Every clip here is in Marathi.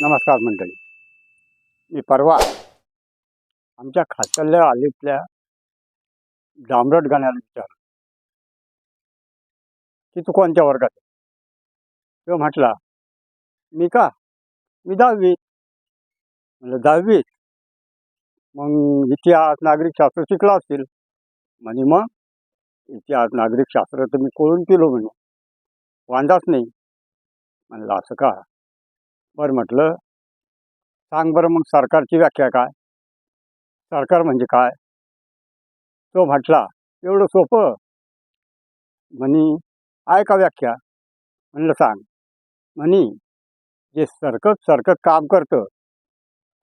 नमस्कार मंडळी. मी परवा आमच्या खासल्या आलीतल्या जांभरट गाण्याला विचार की तू कोणत्या वर्गात तो म्हटला मी का? मी दहावी. म्हणलं दहावीत मग इतिहास नागरिक शास्त्र शिकला असतील म्हणे मग? इतिहास नागरिक शास्त्र तर मी कळून केलो म्हणून वांदाच नाही. म्हणलं असं का? बरं म्हटलं सांग बरं मग सरकारची व्याख्या काय? सरकार म्हणजे काय? तो म्हटला एवढं सोपं? म्हणी आहे का व्याख्या? म्हणलं सांग. म्हणी जे सरकत सरकत काम करतं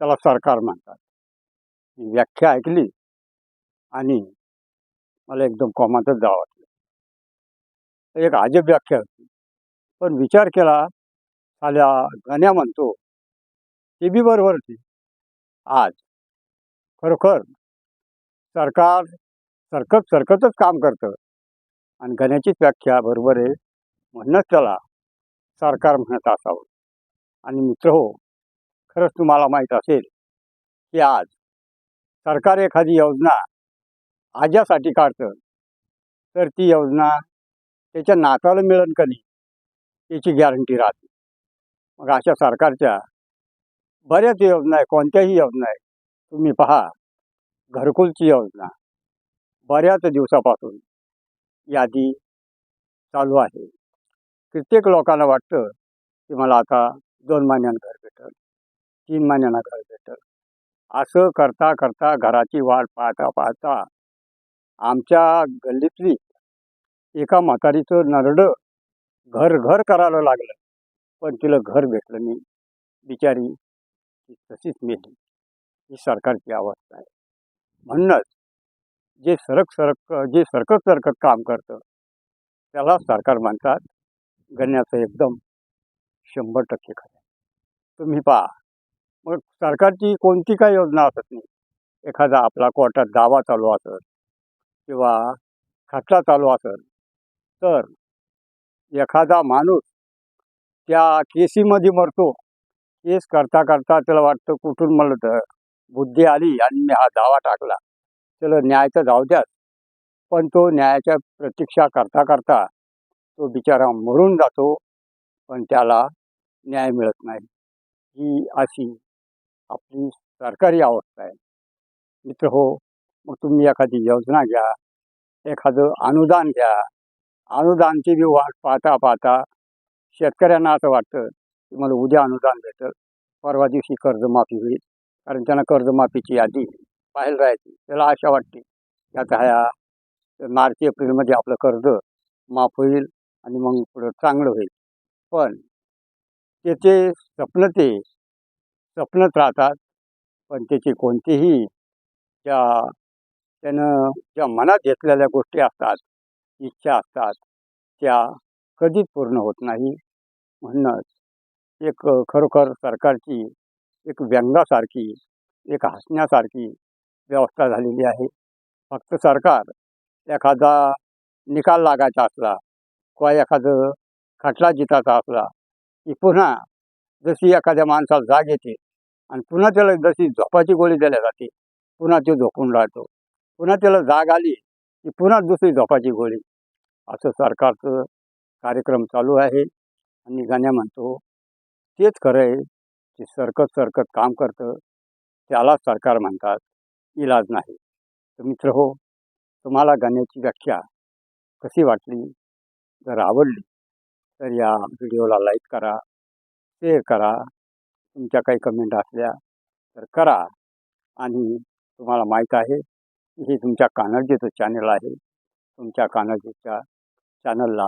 त्याला सरकार म्हणतात. व्याख्या ऐकली आणि मला एकदम कॉमातच जावं वाटलं. एक अजब व्याख्या होती. पण विचार केला आल्या गाण्या म्हणतो. ते बी बरोबर ती आज खरोखर सरकार सरकत सरकतच काम करतं. आणि गण्याचीच व्याख्या बरोबर आहे. म्हणूनच त्याला सरकार म्हणत असावं. आणि मित्र हो खरंच तुम्हाला माहीत असेल की आज सरकार एखादी योजना आज्यासाठी काढतं. तर ती योजना त्याच्या नाताला मिळन का नाही याची गॅरंटी राहते. मग अशा सरकारच्या बऱ्याच योजना आहे कोणत्याही योजना आहे तुम्ही पहा. घरकुलची योजना. बऱ्याच दिवसापासून यादी चालू आहे. कित्येक लोकांना वाटतं की मला आता दोन महिन्यानं घर भेटल तीन महिन्यांना घर भेटल. असं करता करता घराची वाट पाहता पाहता आमच्या गल्लीतली एका म्हातारीचं नरडं घर घर करायला लागलं. पण तिला घर भेटलं नाही. बिचारी ती तशीच मेली. ही सरकारची अवस्था आहे. म्हणूनच जे सरक सरक जे सरकत सरकत काम करतं त्याला सरकार म्हणतात गण्याचं एकदम शंभर टक्के खरं आहे. तुम्ही पहा. मग सरकारची कोणती काही योजना असत नाही. एखादा आपला कोर्टात दावा चालू असेल किंवा खटला चालू असेल तर एखादा माणूस त्या केसीमध्ये मरतो. केस करता करता त्याला वाटतं कुठून मला तर बुद्धी आली आणि मी हा दावा टाकला. त्याला न्याय तर जाऊ द्याच पण तो न्यायाच्या प्रतीक्षा करता करता तो बिचारा मरून जातो पण त्याला न्याय मिळत नाही. ही अशी आपली सरकारी अवस्था आहे. मित्र हो मग तुम्ही एखादी योजना घ्या एखादं अनुदान घ्या. अनुदानची बी वाट पाहता पाहता शेतकऱ्यांना असं वाटतं की मला उद्या अनुदान भेटल परवा दिवशी कर्जमाफी होईल. कारण त्यांना कर्जमाफीची यादी पाहायला राहायची. त्याला आशा वाटते की आता ह्या मार्च एप्रिलमध्ये आपलं कर्ज माफ होईल आणि मग पुढं चांगलं होईल. पण त्याचे स्वप्न ते स्वप्नच राहतात. पण त्याची कोणतीही त्या त्यानं ज्या मनात घेतलेल्या गोष्टी असतात इच्छा असतात त्या कधीच पूर्ण होत नाही म्हणूनच एक खरोखर सरकारची एक व्यंगासारखी एक हसण्यासारखी व्यवस्था झालेली आहे. फक्त सरकार एखादा निकाल लागायचा असला किंवा एखादं खटला जिताचा असला की पुन्हा जशी एखाद्या माणसाला जाग येते आणि पुन्हा त्याला जशी झोपाची गोळी दिल्या जाते पुन्हा तो झोपून राहतो. पुन्हा त्याला जाग आली की पुन्हा दुसरी झोपाची गोळी. असं सरकारचं कार्यक्रम चालू आहे आणि गाण्या म्हणतो तेच खरं आहे की सरकत सरकत काम करतं त्याला सरकार म्हणतात इलाज नाही. तर मित्र हो तुम्हाला गाण्याची व्याख्या कशी वाटली? जर आवडली तर या व्हिडिओला लाईक करा शेअर करा तुमच्या काही कमेंट असल्या तर करा. आणि तुम्हाला माहीत आहे की हे तुमच्या कानर्जीचं चॅनल आहे. तुमच्या कानर्जीच्या चॅनलला